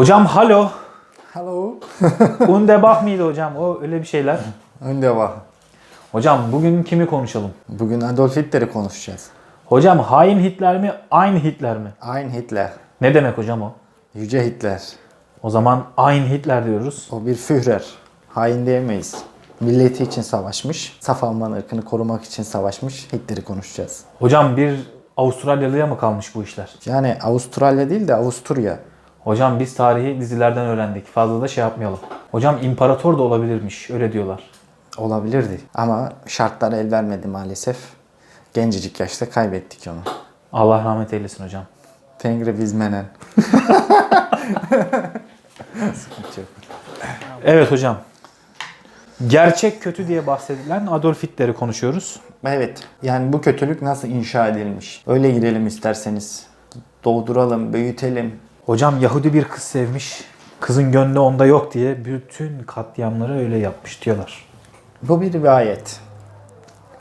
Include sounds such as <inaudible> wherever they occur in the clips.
Hocam halo. Hallo. <laughs> Undebah <laughs> mıydı hocam? O öyle bir şeyler. Önde bak. Hocam bugün kimi konuşalım? Bugün Adolf Hitler'i konuşacağız. Hocam hain Hitler mi? Aynı Hitler mi? Ein Hitler. Ne demek hocam o? Yüce Hitler. O zaman Ein Hitler diyoruz. O bir Führer. Hain diyemeyiz. Milleti için savaşmış. Saf Alman ırkını korumak için savaşmış. Hitler'i konuşacağız. Hocam bir Avustralyalıya mı kalmış bu işler? Yani Avustralya değil de Avusturya. Hocam biz tarihi dizilerden öğrendik. Fazla da şey yapmayalım. Hocam imparator da olabilirmiş. Öyle diyorlar. Olabilirdi. Ama şartlar el vermedi maalesef. Gencecik yaşta kaybettik onu. Allah rahmet eylesin hocam. Tengri bizmenen. Sıkıntı <laughs> yok. Evet hocam. Gerçek kötü diye bahsedilen Adolf Hitler'i konuşuyoruz. Evet. Yani bu kötülük nasıl inşa edilmiş? Öyle girelim isterseniz. Doğduralım, büyütelim. Hocam Yahudi bir kız sevmiş. Kızın gönlü onda yok diye bütün katliamları öyle yapmış diyorlar. Bu bir rivayet.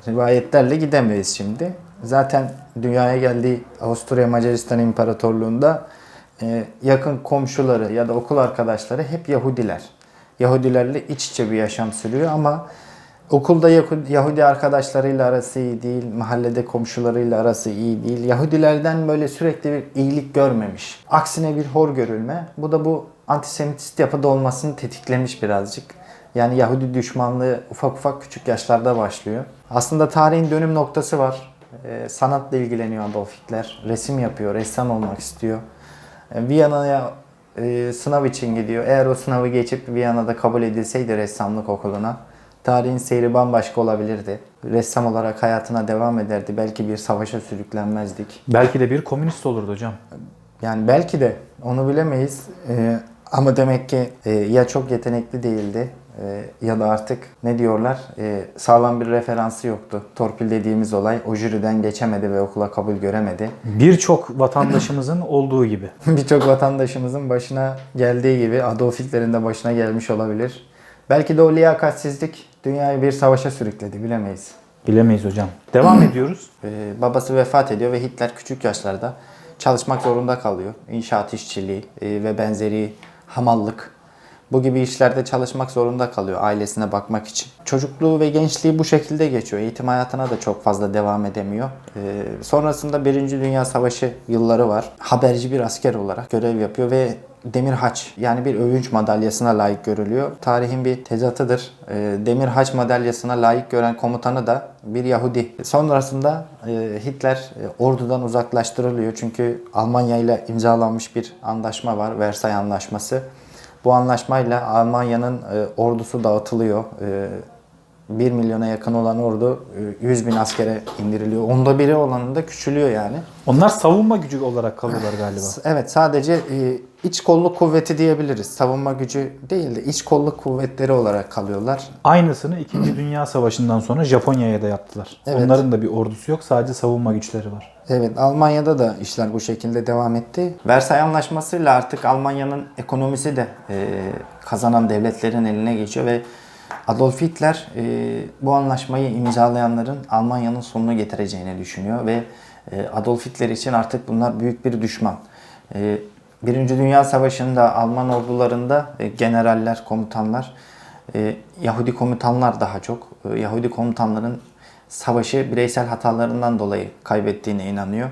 Rivayetlerle gidemeyiz şimdi. Zaten dünyaya geldiği Avusturya Macaristan İmparatorluğu'nda e, yakın komşuları ya da okul arkadaşları hep Yahudiler. Yahudilerle iç içe bir yaşam sürüyor ama okulda Yahu- Yahudi arkadaşlarıyla arası iyi değil, mahallede komşularıyla arası iyi değil. Yahudilerden böyle sürekli bir iyilik görmemiş. Aksine bir hor görülme. Bu da bu antisemitist yapıda olmasını tetiklemiş birazcık. Yani Yahudi düşmanlığı ufak ufak küçük yaşlarda başlıyor. Aslında tarihin dönüm noktası var. Ee, sanatla ilgileniyor Adolf Hitler. Resim yapıyor, ressam olmak istiyor. Ee, Viyana'ya e, sınav için gidiyor. Eğer o sınavı geçip Viyana'da kabul edilseydi ressamlık okuluna tarihin seyri bambaşka olabilirdi. Ressam olarak hayatına devam ederdi. Belki bir savaşa sürüklenmezdik. Belki de bir komünist olurdu hocam. Yani belki de onu bilemeyiz. Ee, ama demek ki e, ya çok yetenekli değildi e, ya da artık ne diyorlar e, sağlam bir referansı yoktu. Torpil dediğimiz olay o jüriden geçemedi ve okula kabul göremedi. Birçok vatandaşımızın <clears throat> olduğu gibi. Birçok vatandaşımızın başına geldiği gibi Adolf Hitler'in de başına gelmiş olabilir. Belki de o liyakatsizlik dünyayı bir savaşa sürükledi bilemeyiz. Bilemeyiz hocam. Devam ediyoruz. <clears throat> Ee, babası vefat ediyor ve Hitler küçük yaşlarda çalışmak zorunda kalıyor. İnşaat işçiliği e, ve benzeri hamallık bu gibi işlerde çalışmak zorunda kalıyor ailesine bakmak için. Çocukluğu ve gençliği bu şekilde geçiyor. Eğitim hayatına da çok fazla devam edemiyor. Ee, sonrasında Birinci Dünya Savaşı yılları var. Haberci bir asker olarak görev yapıyor ve Demir Haç yani bir övünç madalyasına layık görülüyor. Tarihin bir tezatıdır. Ee, Demir Haç madalyasına layık gören komutanı da bir Yahudi. Sonrasında e, Hitler e, ordudan uzaklaştırılıyor. Çünkü Almanya ile imzalanmış bir anlaşma var. Versay Anlaşması. Bu anlaşmayla Almanya'nın e, ordusu dağıtılıyor. E, 1 milyona yakın olan ordu e, 100 bin askere indiriliyor. Onda biri olanında küçülüyor yani. Onlar savunma gücü olarak kalıyorlar galiba. Evet sadece e, iç kolluk kuvveti diyebiliriz. Savunma gücü değil de iç kolluk kuvvetleri olarak kalıyorlar. Aynısını 2. Dünya Savaşı'ndan sonra Japonya'ya da yaptılar. Evet. Onların da bir ordusu yok. Sadece savunma güçleri var. Evet Almanya'da da işler bu şekilde devam etti. Versay Anlaşması'yla artık Almanya'nın ekonomisi de e, kazanan devletlerin eline geçiyor ve Adolf Hitler e, bu anlaşmayı imzalayanların Almanya'nın sonunu getireceğini düşünüyor ve e, Adolf Hitler için artık bunlar büyük bir düşman. E, Birinci Dünya Savaşı'nda Alman ordularında e, generaller, komutanlar, e, Yahudi komutanlar daha çok. E, Yahudi komutanların savaşı bireysel hatalarından dolayı kaybettiğine inanıyor.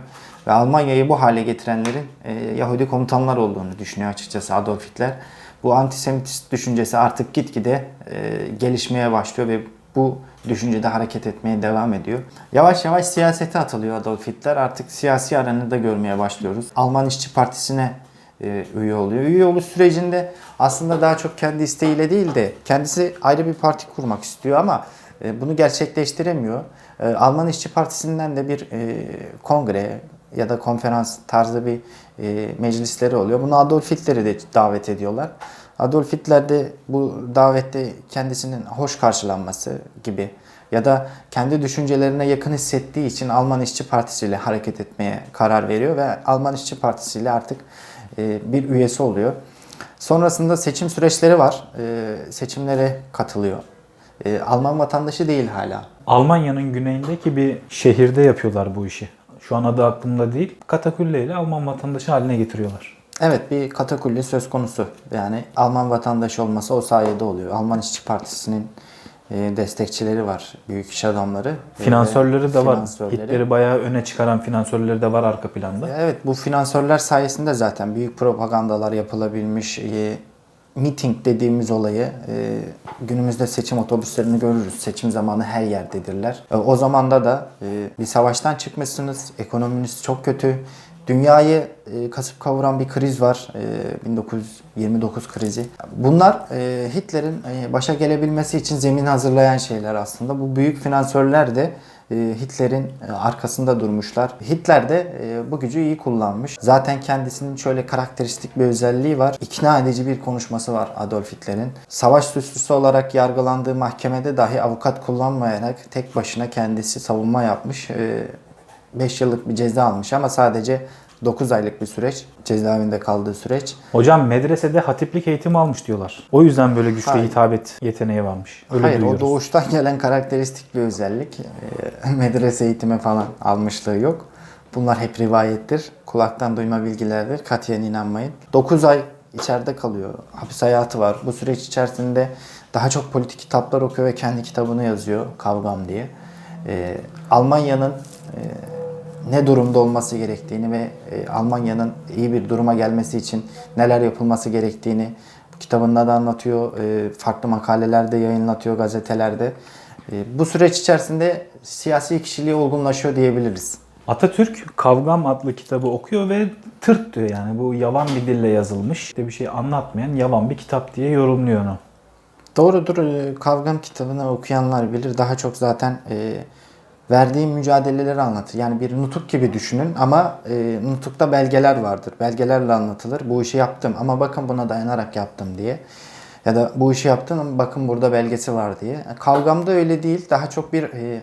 Ve Almanya'yı bu hale getirenlerin e, Yahudi komutanlar olduğunu düşünüyor açıkçası Adolf Hitler. Bu antisemitist düşüncesi artık gitgide e, gelişmeye başlıyor ve bu düşüncede hareket etmeye devam ediyor. Yavaş yavaş siyasete atılıyor Adolf Hitler. Artık siyasi aranı da görmeye başlıyoruz. Alman İşçi Partisi'ne e, üye oluyor. Üye oluş sürecinde aslında daha çok kendi isteğiyle değil de kendisi ayrı bir parti kurmak istiyor ama e, bunu gerçekleştiremiyor. E, Alman İşçi Partisi'nden de bir e, kongre ya da konferans tarzı bir e, meclisleri oluyor. Bunu Adolf Hitler'i de davet ediyorlar. Adolf Hitler de bu davette kendisinin hoş karşılanması gibi ya da kendi düşüncelerine yakın hissettiği için Alman İşçi Partisi ile hareket etmeye karar veriyor ve Alman İşçi Partisi ile artık e, bir üyesi oluyor. Sonrasında seçim süreçleri var. E, seçimlere katılıyor. E, Alman vatandaşı değil hala. Almanya'nın güneyindeki bir şehirde yapıyorlar bu işi. Şu an adı aklımda değil. Katakulle ile Alman vatandaşı haline getiriyorlar. Evet bir katakulli söz konusu. Yani Alman vatandaşı olması o sayede oluyor. Alman İşçi Partisi'nin e, destekçileri var. Büyük iş adamları. Finansörleri de var. Hitler'i bayağı öne çıkaran finansörleri de var arka planda. Evet bu finansörler sayesinde zaten büyük propagandalar yapılabilmiş. Meeting dediğimiz olayı e, günümüzde seçim otobüslerini görürüz. Seçim zamanı her yerdedirler. E, o zamanda da e, bir savaştan çıkmışsınız. Ekonominiz çok kötü. Dünyayı e, kasıp kavuran bir kriz var. E, 1929 krizi. Bunlar e, Hitler'in e, başa gelebilmesi için zemin hazırlayan şeyler aslında. Bu büyük finansörler de Hitler'in e, arkasında durmuşlar. Hitler de e, bu gücü iyi kullanmış. Zaten kendisinin şöyle karakteristik bir özelliği var. İkna edici bir konuşması var Adolf Hitler'in. Savaş suçlusu olarak yargılandığı mahkemede dahi avukat kullanmayarak tek başına kendisi savunma yapmış. 5 yıllık bir ceza almış ama sadece 9 aylık bir süreç. Cezaevinde kaldığı süreç. Hocam medresede hatiplik eğitimi almış diyorlar. O yüzden böyle güçlü Hayır. hitabet yeteneği varmış. Öyle Hayır duyuyoruz. o doğuştan <laughs> gelen karakteristik bir özellik. Ee, <laughs> Medrese eğitimi falan almışlığı yok. Bunlar hep rivayettir. Kulaktan duyma bilgilerdir. Katiyen inanmayın. 9 ay içeride kalıyor. Hapis hayatı var. Bu süreç içerisinde daha çok politik kitaplar okuyor ve kendi kitabını yazıyor. Kavgam diye. Ee, Almanya'nın e, ne durumda olması gerektiğini ve e, Almanya'nın iyi bir duruma gelmesi için neler yapılması gerektiğini kitabında da anlatıyor. E, farklı makalelerde yayınlatıyor gazetelerde. E, bu süreç içerisinde siyasi kişiliği olgunlaşıyor diyebiliriz. Atatürk Kavgam adlı kitabı okuyor ve tırt diyor yani bu yavan bir dille yazılmış. İşte bir şey anlatmayan yavan bir kitap diye yorumluyor onu. Doğrudur. e, Kavgam kitabını okuyanlar bilir. Daha çok zaten e, verdiği mücadeleleri anlatır. Yani bir nutuk gibi düşünün ama e, nutukta belgeler vardır. Belgelerle anlatılır. Bu işi yaptım ama bakın buna dayanarak yaptım diye. Ya da bu işi yaptım ama bakın burada belgesi var diye. Kavgamda öyle değil. Daha çok bir e,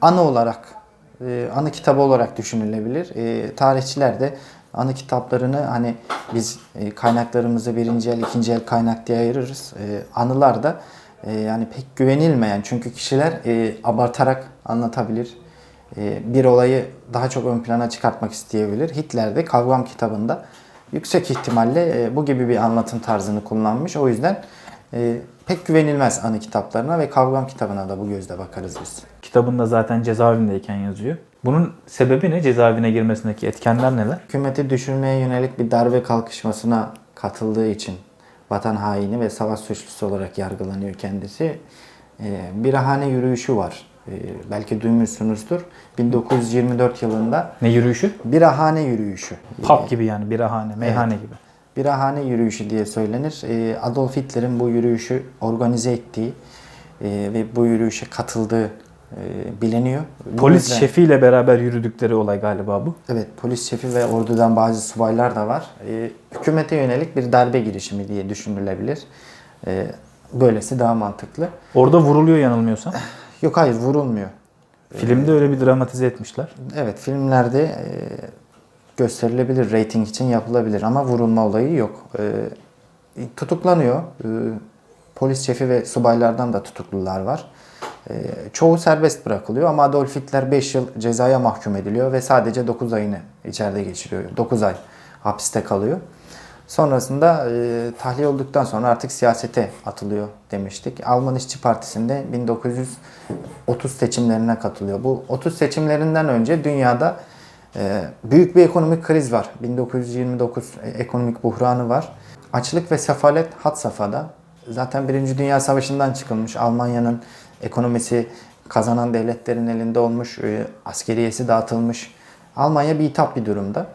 anı olarak, e, anı kitabı olarak düşünülebilir. E, tarihçiler de anı kitaplarını hani biz e, kaynaklarımızı birinci el, ikinci el kaynak diye ayırırız. E, anılar da e, yani pek güvenilmeyen çünkü kişiler e, abartarak anlatabilir. E, bir olayı daha çok ön plana çıkartmak isteyebilir. Hitler de Kavgam kitabında yüksek ihtimalle e, bu gibi bir anlatım tarzını kullanmış. O yüzden e, pek güvenilmez anı kitaplarına ve Kavgam kitabına da bu gözle bakarız biz. Kitabında zaten cezaevindeyken yazıyor. Bunun sebebi ne? Cezaevine girmesindeki etkenler neler? Hükümeti düşürmeye yönelik bir darbe kalkışmasına katıldığı için vatan haini ve savaş suçlusu olarak yargılanıyor kendisi. Ee, Birahane yürüyüşü var. Ee, belki duymuşsunuzdur. 1924 yılında Ne yürüyüşü? Birahane yürüyüşü. Pub gibi yani birahane, meyhane gibi. Birahane yürüyüşü diye söylenir. Ee, Adolf Hitler'in bu yürüyüşü organize ettiği e, ve bu yürüyüşe katıldığı e, biliniyor. Polis yüzden- şefiyle beraber yürüdükleri olay galiba bu. Evet, polis şefi ve ordudan bazı subaylar da var. Ee, hükümete yönelik bir darbe girişimi diye düşünülebilir. Ee, böylesi daha mantıklı. Orada vuruluyor yanılmıyorsam. <laughs> Yok hayır, vurulmuyor. Filmde öyle bir dramatize etmişler. Evet, filmlerde e, gösterilebilir, rating için yapılabilir ama vurulma olayı yok. Ee, tutuklanıyor. Ee, polis şefi ve subaylardan da tutuklular var. Ee, çoğu serbest bırakılıyor ama Adolf Hitler 5 yıl cezaya mahkum ediliyor ve sadece 9 ayını içeride geçiriyor. 9 ay hapiste kalıyor. Sonrasında e, tahliye olduktan sonra artık siyasete atılıyor demiştik. Alman İşçi Partisi'nde 1930 seçimlerine katılıyor. Bu 30 seçimlerinden önce dünyada e, büyük bir ekonomik kriz var. 1929 ekonomik buhranı var. Açlık ve sefalet had safhada. Zaten Birinci Dünya Savaşı'ndan çıkılmış. Almanya'nın ekonomisi kazanan devletlerin elinde olmuş. e, Askeriyesi dağıtılmış. Almanya bitap bir durumda.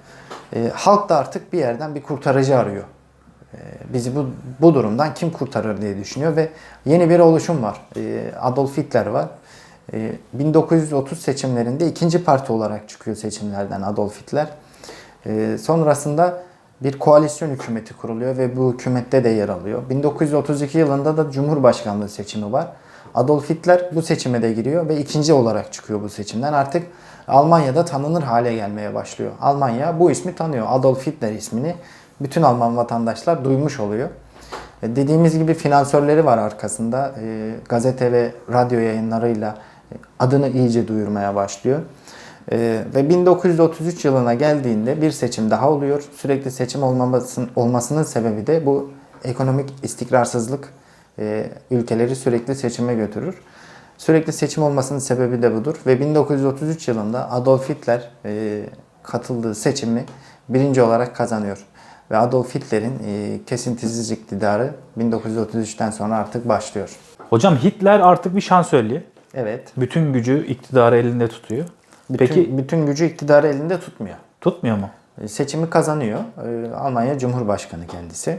E, halk da artık bir yerden bir kurtarıcı arıyor. E, bizi bu, bu durumdan kim kurtarır diye düşünüyor ve yeni bir oluşum var. E, Adolf Hitler var. E, 1930 seçimlerinde ikinci parti olarak çıkıyor seçimlerden Adolf Hitler. E, sonrasında bir koalisyon hükümeti kuruluyor ve bu hükümette de yer alıyor. 1932 yılında da Cumhurbaşkanlığı seçimi var. Adolf Hitler bu seçime de giriyor ve ikinci olarak çıkıyor bu seçimden. Artık Almanya'da tanınır hale gelmeye başlıyor. Almanya bu ismi tanıyor. Adolf Hitler ismini bütün Alman vatandaşlar duymuş oluyor. E, Dediğimiz gibi finansörleri var arkasında. E, gazete ve radyo yayınlarıyla e, adını iyice duyurmaya başlıyor. Ve 1933 yılına geldiğinde bir seçim daha oluyor. Sürekli seçim olmamasının, olmasının sebebi de bu ekonomik istikrarsızlık ülkeleri sürekli seçime götürür. Sürekli seçim olmasının sebebi de budur. Ve 1933 yılında Adolf Hitler e, katıldığı seçimi birinci olarak kazanıyor. Ve Adolf Hitler'in e, kesintisiz iktidarı 1933'ten sonra artık başlıyor. Hocam Hitler artık bir şansölye. Evet. Bütün gücü iktidarı elinde tutuyor. Bütün, Peki bütün gücü iktidarı elinde tutmuyor. tutmuyor mu? E, Seçimi kazanıyor. E, Almanya Cumhurbaşkanı kendisi.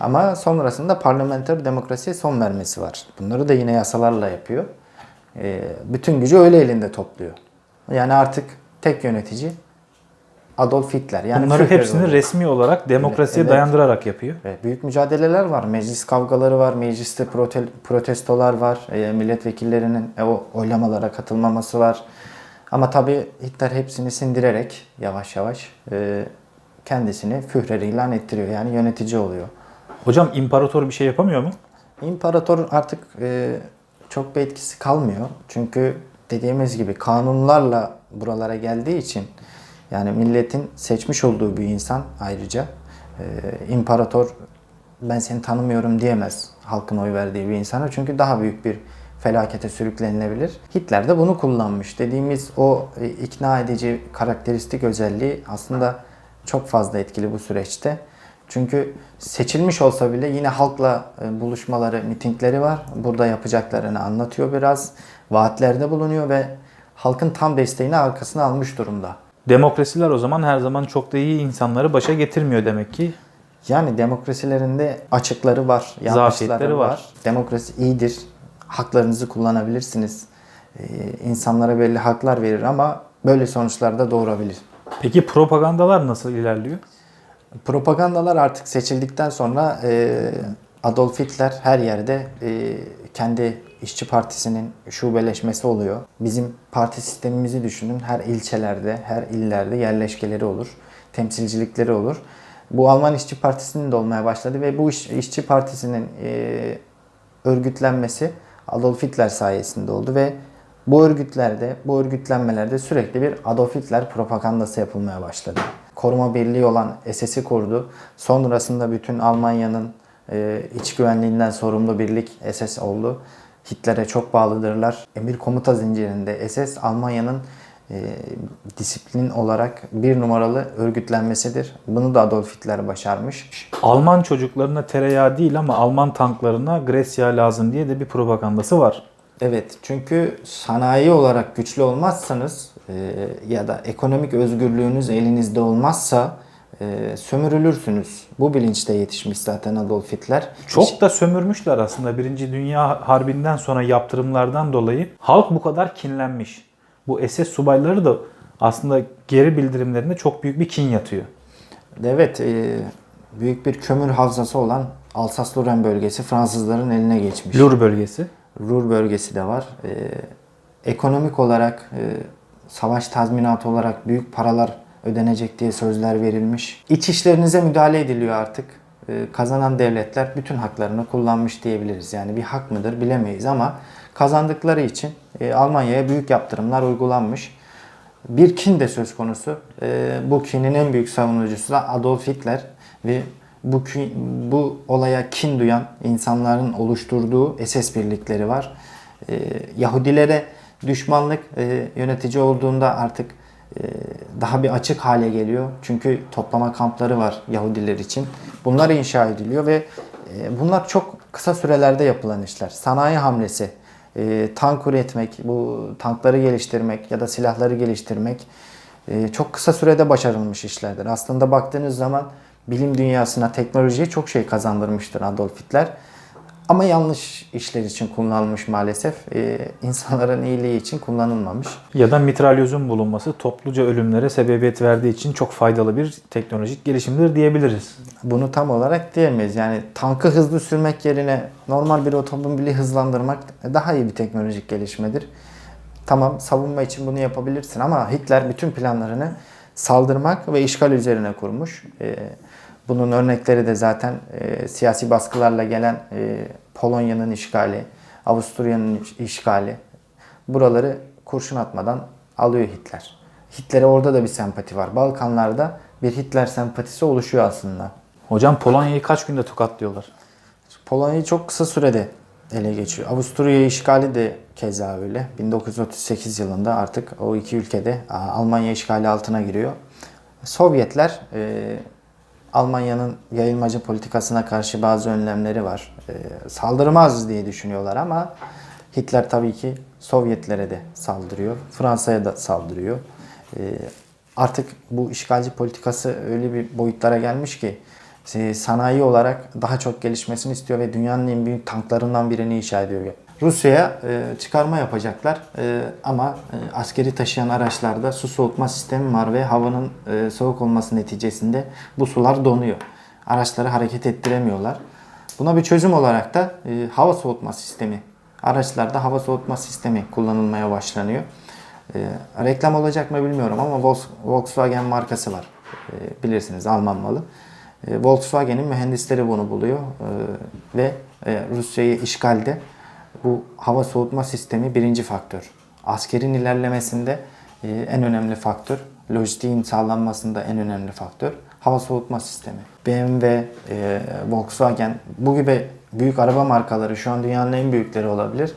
Ama sonrasında parlamenter demokrasiye son vermesi var. Bunları da yine yasalarla yapıyor. E, Bütün gücü öyle elinde topluyor. Yani artık tek yönetici Adolf Hitler. Yani Bunları Führer hepsini oluyor. resmi olarak demokrasiye Evet. dayandırarak yapıyor. Evet, büyük mücadeleler var. Meclis kavgaları var. Mecliste prote- protestolar var. E, milletvekillerinin e, o oylamalara katılmaması var. Ama tabii Hitler hepsini sindirerek yavaş yavaş e, kendisini Führer ilan ettiriyor. Yani yönetici oluyor. Hocam imparator bir şey yapamıyor mu? İmparator artık e, çok bir etkisi kalmıyor. Çünkü dediğimiz gibi kanunlarla buralara geldiği için yani milletin seçmiş olduğu bir insan ayrıca e, imparator ben seni tanımıyorum diyemez halkın oy verdiği bir insana. Çünkü daha büyük bir felakete sürüklenilebilir. Hitler de bunu kullanmış. Dediğimiz o e, ikna edici karakteristik özelliği aslında çok fazla etkili bu süreçte. Çünkü seçilmiş olsa bile yine halkla e, buluşmaları, mitingleri var. Burada yapacaklarını anlatıyor biraz. Vaatlerde bulunuyor ve halkın tam desteğini arkasına almış durumda. Demokrasiler o zaman her zaman çok da iyi insanları başa getirmiyor demek ki. Yani demokrasilerinde açıkları var, yanlışları var. var. Demokrasi iyidir. Haklarınızı kullanabilirsiniz. Ee, insanlara belli haklar verir ama böyle sonuçlar da doğurabilir. Peki propagandalar nasıl ilerliyor? Propagandalar artık seçildikten sonra e, Adolf Hitler her yerde e, kendi işçi partisinin şubeleşmesi oluyor. Bizim parti sistemimizi düşünün. Her ilçelerde, her illerde yerleşkeleri olur. Temsilcilikleri olur. Bu Alman İşçi Partisi'nin de olmaya başladı ve bu iş- İşçi Partisi'nin e, örgütlenmesi Adolf Hitler sayesinde oldu ve bu örgütlerde, bu örgütlenmelerde sürekli bir Adolf Hitler propagandası yapılmaya başladı. Koruma birliği olan SS'i kurdu. Sonrasında bütün Almanya'nın e, iç güvenliğinden sorumlu birlik SS oldu. Hitler'e çok bağlıdırlar. Emir komuta zincirinde SS Almanya'nın e, disiplin olarak bir numaralı örgütlenmesidir. Bunu da Adolf Hitler başarmış. Alman çocuklarına tereyağı değil ama Alman tanklarına Gresya lazım diye de bir propagandası var. Evet çünkü sanayi olarak güçlü olmazsanız ya da ekonomik özgürlüğünüz elinizde olmazsa e, sömürülürsünüz. Bu bilinçte yetişmiş zaten Adolf Hitler. Çok da sömürmüşler aslında. Birinci Dünya Harbi'nden sonra yaptırımlardan dolayı halk bu kadar kinlenmiş. Bu SS subayları da aslında geri bildirimlerinde çok büyük bir kin yatıyor. Evet e, büyük bir kömür havzası olan Alsas-Lorraine bölgesi Fransızların eline geçmiş. Lur bölgesi. Ruhr bölgesi de var. Ee, ekonomik olarak, e, savaş tazminatı olarak büyük paralar ödenecek diye sözler verilmiş. İç işlerinize müdahale ediliyor artık. Ee, kazanan devletler bütün haklarını kullanmış diyebiliriz. Yani bir hak mıdır bilemeyiz ama kazandıkları için e, Almanya'ya büyük yaptırımlar uygulanmış. Bir kin de söz konusu. Ee, bu kinin en büyük savunucusu da Adolf Hitler ve bu bu olaya kin duyan insanların oluşturduğu SS birlikleri var. Ee, Yahudilere düşmanlık e, yönetici olduğunda artık e, daha bir açık hale geliyor. Çünkü toplama kampları var Yahudiler için. Bunlar inşa ediliyor ve e, bunlar çok kısa sürelerde yapılan işler. Sanayi hamlesi, e, tank üretmek, bu tankları geliştirmek ya da silahları geliştirmek e, çok kısa sürede başarılmış işlerdir. Aslında baktığınız zaman bilim dünyasına, teknolojiye çok şey kazandırmıştır Adolf Hitler. Ama yanlış işler için kullanılmış maalesef. E, insanların iyiliği için kullanılmamış. Ya da mitralyozun bulunması topluca ölümlere sebebiyet verdiği için çok faydalı bir teknolojik gelişimdir diyebiliriz. Bunu tam olarak diyemeyiz. Yani tankı hızlı sürmek yerine normal bir otomobili hızlandırmak daha iyi bir teknolojik gelişmedir. Tamam savunma için bunu yapabilirsin ama Hitler bütün planlarını saldırmak ve işgal üzerine kurmuş. Ee, Bunun örnekleri de zaten e, siyasi baskılarla gelen e, Polonya'nın işgali, Avusturya'nın işgali. Buraları kurşun atmadan alıyor Hitler. Hitler'e orada da bir sempati var. Balkanlarda bir Hitler sempatisi oluşuyor aslında. Hocam Polonya'yı kaç günde tokatlıyorlar? Polonya'yı çok kısa sürede ele geçiyor. Avusturya işgali de keza öyle. 1938 yılında artık o iki ülkede Almanya işgali altına giriyor. Sovyetler e, Almanya'nın yayılmacı politikasına karşı bazı önlemleri var. E, saldırmaz diye düşünüyorlar ama Hitler tabii ki Sovyetlere de saldırıyor. Fransa'ya da saldırıyor. E, artık bu işgalci politikası öyle bir boyutlara gelmiş ki e, sanayi olarak daha çok gelişmesini istiyor ve dünyanın en büyük tanklarından birini inşa ediyor. Rusya'ya e, çıkarma yapacaklar E, ama e, askeri taşıyan araçlarda su soğutma sistemi var ve havanın e, soğuk olması neticesinde bu sular donuyor. Araçları hareket ettiremiyorlar. Buna bir çözüm olarak da e, hava soğutma sistemi, araçlarda hava soğutma sistemi kullanılmaya başlanıyor. E, reklam olacak mı bilmiyorum ama Volks- Volkswagen markası var. E, bilirsiniz Alman malı. E, Volkswagen'in mühendisleri bunu buluyor E, ve e, Rusya'yı işgalde bu hava soğutma sistemi birinci faktör. Askerin ilerlemesinde e, en önemli faktör. Lojistiğin sağlanmasında en önemli faktör. Hava soğutma sistemi. BMW, e, Volkswagen bu gibi büyük araba markaları şu an dünyanın en büyükleri olabilir.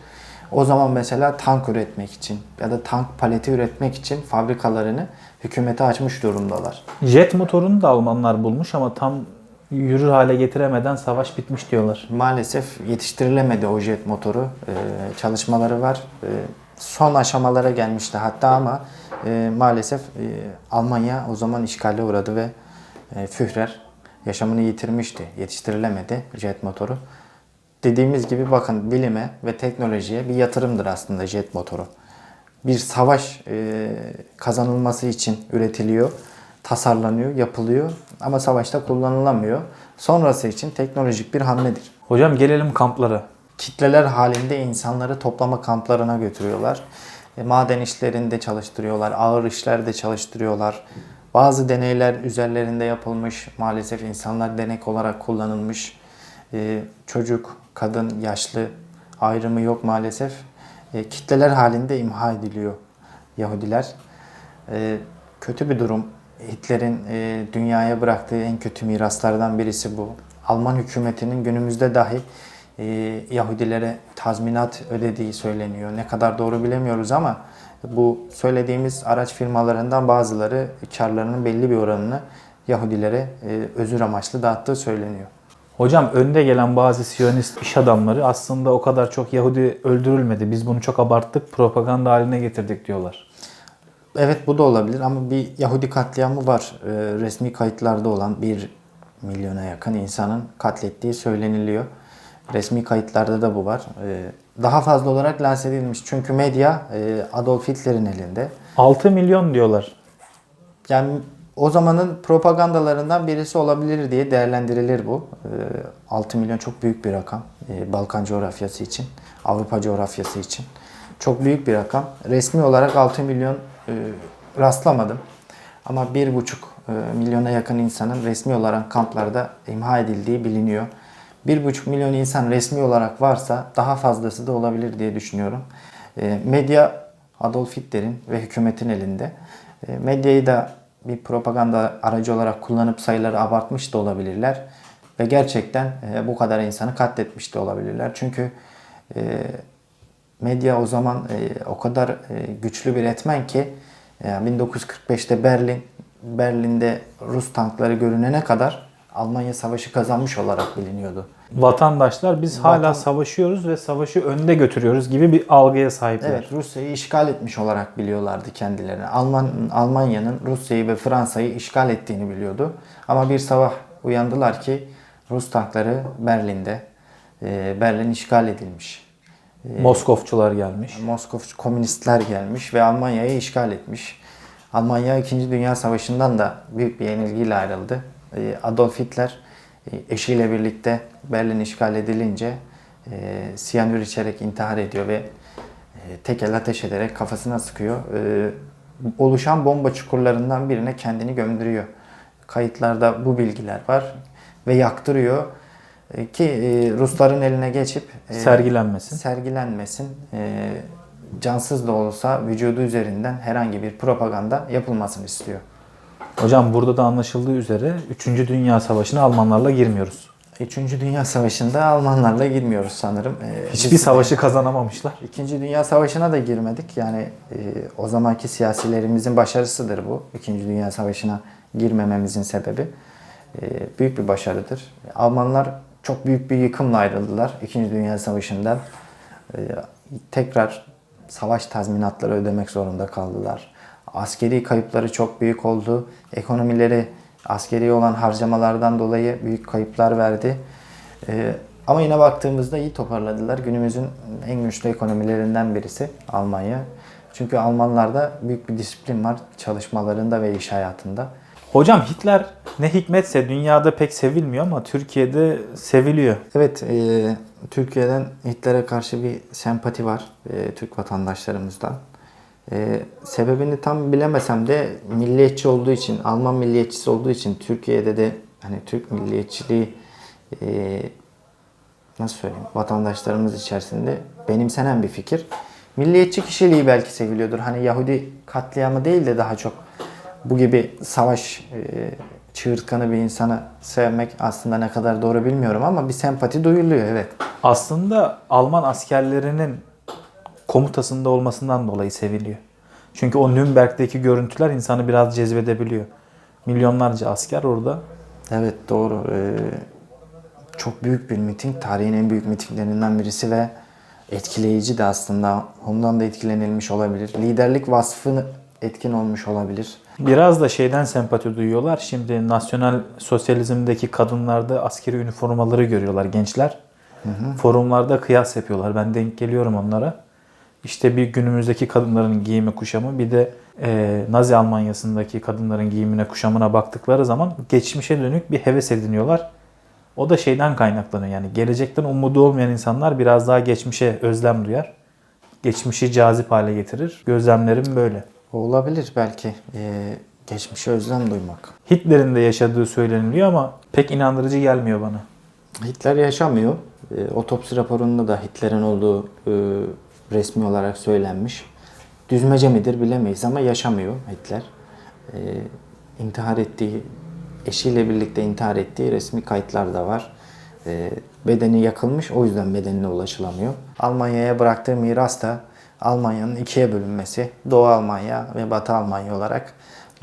O zaman mesela tank üretmek için ya da tank paleti üretmek için fabrikalarını hükümete açmış durumdalar. Jet motorunu da Almanlar bulmuş ama tam yürür hale getiremeden savaş bitmiş diyorlar. Maalesef yetiştirilemedi o jet motoru. Ee, çalışmaları var. Ee, son aşamalara gelmişti hatta ama e, maalesef e, Almanya o zaman işgale uğradı ve e, Führer yaşamını yitirmişti. Yetiştirilemedi jet motoru. Dediğimiz gibi bakın bilime ve teknolojiye bir yatırımdır aslında jet motoru. Bir savaş e, kazanılması için üretiliyor, tasarlanıyor, yapılıyor ama savaşta kullanılamıyor. Sonrası için teknolojik bir hamledir. Hocam gelelim kamplara. Kitleler halinde insanları toplama kamplarına götürüyorlar. E, maden işlerinde çalıştırıyorlar, ağır işlerde çalıştırıyorlar. Bazı deneyler üzerlerinde yapılmış, maalesef insanlar denek olarak kullanılmış. E, çocuk, kadın, yaşlı ayrımı yok maalesef. E, kitleler halinde imha ediliyor Yahudiler. Kötü bir durum. Hitler'in e, dünyaya bıraktığı en kötü miraslardan birisi bu. Alman hükümetinin günümüzde dahi e, Yahudilere tazminat ödediği söyleniyor. Ne kadar doğru bilemiyoruz ama bu söylediğimiz araç firmalarından bazıları karlarının belli bir oranını Yahudilere e, özür amaçlı dağıttığı söyleniyor. Hocam önde gelen bazı Siyonist iş adamları aslında o kadar çok Yahudi öldürülmedi. Biz bunu çok abarttık, propaganda haline getirdik diyorlar. Evet bu da olabilir ama bir Yahudi katliamı var. Ee, resmi kayıtlarda olan bir milyona yakın insanın katlettiği söyleniliyor. Resmi kayıtlarda da bu var. Ee, daha fazla olarak lanse edilmiş. Çünkü medya e, Adolf Hitler'in elinde. 6 milyon diyorlar. Yani o zamanın propagandalarından birisi olabilir diye değerlendirilir bu. Ee, 6 milyon çok büyük bir rakam. Ee, Balkan coğrafyası için, Avrupa coğrafyası için. Çok büyük bir rakam. Resmi olarak 6 milyon e, rastlamadım. Ama 1,5 e, milyona yakın insanın resmi olarak kamplarda imha edildiği biliniyor. 1,5 milyon insan resmi olarak varsa daha fazlası da olabilir diye düşünüyorum. E, medya Adolf Hitler'in ve hükümetin elinde. E, medyayı da bir propaganda aracı olarak kullanıp sayıları abartmış da olabilirler. Ve gerçekten e, bu kadar insanı katletmiş de olabilirler. Çünkü e, medya o zaman e, o kadar e, güçlü bir etmen ki e, 1945'te Berlin Berlin'de Rus tankları görünene kadar Almanya savaşı kazanmış olarak biliniyordu. Vatandaşlar biz hala Vatan- savaşıyoruz ve savaşı önde götürüyoruz gibi bir algıya sahipler. Evet, Rusya'yı işgal etmiş olarak biliyorlardı kendilerini. Alman Almanya'nın Rusya'yı ve Fransa'yı işgal ettiğini biliyordu. Ama bir sabah uyandılar ki Rus tankları Berlin'de, e, Berlin işgal edilmiş. Moskofçular gelmiş. Moskov komünistler gelmiş ve Almanya'yı işgal etmiş. Almanya 2. Dünya Savaşı'ndan da büyük bir yenilgiyle ayrıldı. Ee, Adolf Hitler e, eşiyle birlikte Berlin işgal edilince e, siyanür içerek intihar ediyor ve e, tek el ateş ederek kafasına sıkıyor. E, oluşan bomba çukurlarından birine kendini gömdürüyor. Kayıtlarda bu bilgiler var ve yaktırıyor ki e, Rusların eline geçip e, Sergilenmesin. sergilenmesin. Cansız da olsa vücudu üzerinden herhangi bir propaganda yapılmasını istiyor. Hocam burada da anlaşıldığı üzere 3. Dünya Savaşı'na Almanlarla girmiyoruz. Üçüncü Dünya Savaşı'nda Almanlarla girmiyoruz sanırım. Ee, Hiçbir savaşı kazanamamışlar. İkinci Dünya Savaşı'na da girmedik. Yani e, o zamanki siyasilerimizin başarısıdır bu. İkinci Dünya Savaşı'na girmememizin sebebi. E, büyük bir başarıdır. Almanlar çok büyük bir yıkımla ayrıldılar İkinci Dünya Savaşı'ndan. E, tekrar savaş tazminatları ödemek zorunda kaldılar. Askeri kayıpları çok büyük oldu. Ekonomileri askeri olan harcamalardan dolayı büyük kayıplar verdi. Ee, ama yine baktığımızda iyi toparladılar. Günümüzün en güçlü ekonomilerinden birisi Almanya. Çünkü Almanlarda büyük bir disiplin var çalışmalarında ve iş hayatında. Hocam Hitler ne hikmetse dünyada pek sevilmiyor ama Türkiye'de seviliyor. Evet, e, Türkiye'den Hitler'e karşı bir sempati var e, Türk vatandaşlarımızdan. E, sebebini tam bilemesem de milliyetçi olduğu için, Alman milliyetçisi olduğu için Türkiye'de de hani Türk milliyetçiliği e, nasıl söyleyeyim vatandaşlarımız içerisinde benimsenen bir fikir. Milliyetçi kişiliği belki seviliyordur. Hani Yahudi katliamı değil de daha çok bu gibi savaş e, çığırtkanı bir insanı sevmek aslında ne kadar doğru bilmiyorum ama bir sempati duyuluyor evet. Aslında Alman askerlerinin komutasında olmasından dolayı seviliyor. Çünkü o Nürnberg'deki görüntüler insanı biraz cezbedebiliyor. Milyonlarca asker orada. Evet doğru. Ee, çok büyük bir miting. Tarihin en büyük mitinglerinden birisi ve etkileyici de aslında. Ondan da etkilenilmiş olabilir. Liderlik vasfı etkin olmuş olabilir. Biraz da şeyden sempati duyuyorlar. Şimdi nasyonel sosyalizmdeki kadınlarda askeri üniformaları görüyorlar gençler. Forumlarda kıyas yapıyorlar. Ben denk geliyorum onlara. İşte bir günümüzdeki kadınların giyimi kuşamı bir de e, Nazi Almanyası'ndaki kadınların giyimine kuşamına baktıkları zaman geçmişe dönük bir heves ediniyorlar. O da şeyden kaynaklanıyor yani gelecekten umudu olmayan insanlar biraz daha geçmişe özlem duyar. Geçmişi cazip hale getirir. Gözlemlerim böyle. Olabilir belki. Ee, geçmişe özlem duymak. Hitler'in de yaşadığı söyleniliyor ama pek inandırıcı gelmiyor bana. Hitler yaşamıyor. E, otopsi raporunda da Hitler'in olduğu e, resmi olarak söylenmiş. Düzmece midir bilemeyiz ama yaşamıyor Hitler. E, intihar ettiği, eşiyle birlikte intihar ettiği resmi kayıtlar da var. E, bedeni yakılmış o yüzden bedenine ulaşılamıyor. Almanya'ya bıraktığı miras da Almanya'nın ikiye bölünmesi. Doğu Almanya ve Batı Almanya olarak.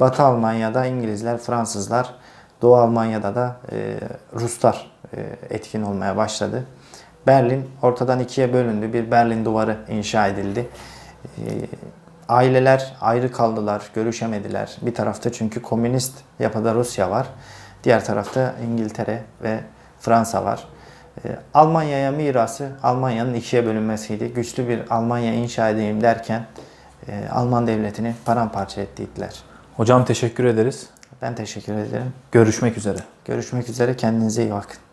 Batı Almanya'da İngilizler, Fransızlar, Doğu Almanya'da da e, Ruslar e, etkin olmaya başladı. Berlin ortadan ikiye bölündü. Bir Berlin duvarı inşa edildi. E, aileler ayrı kaldılar, görüşemediler. Bir tarafta çünkü komünist yapıda Rusya var. Diğer tarafta İngiltere ve Fransa var. E, Almanya'ya mirası Almanya'nın ikiye bölünmesiydi. Güçlü bir Almanya inşa edeyim derken e, Alman devletini paramparça etti Hitler. Hocam teşekkür ederiz. Ben teşekkür ederim. Görüşmek üzere. Görüşmek üzere. Kendinize iyi bakın.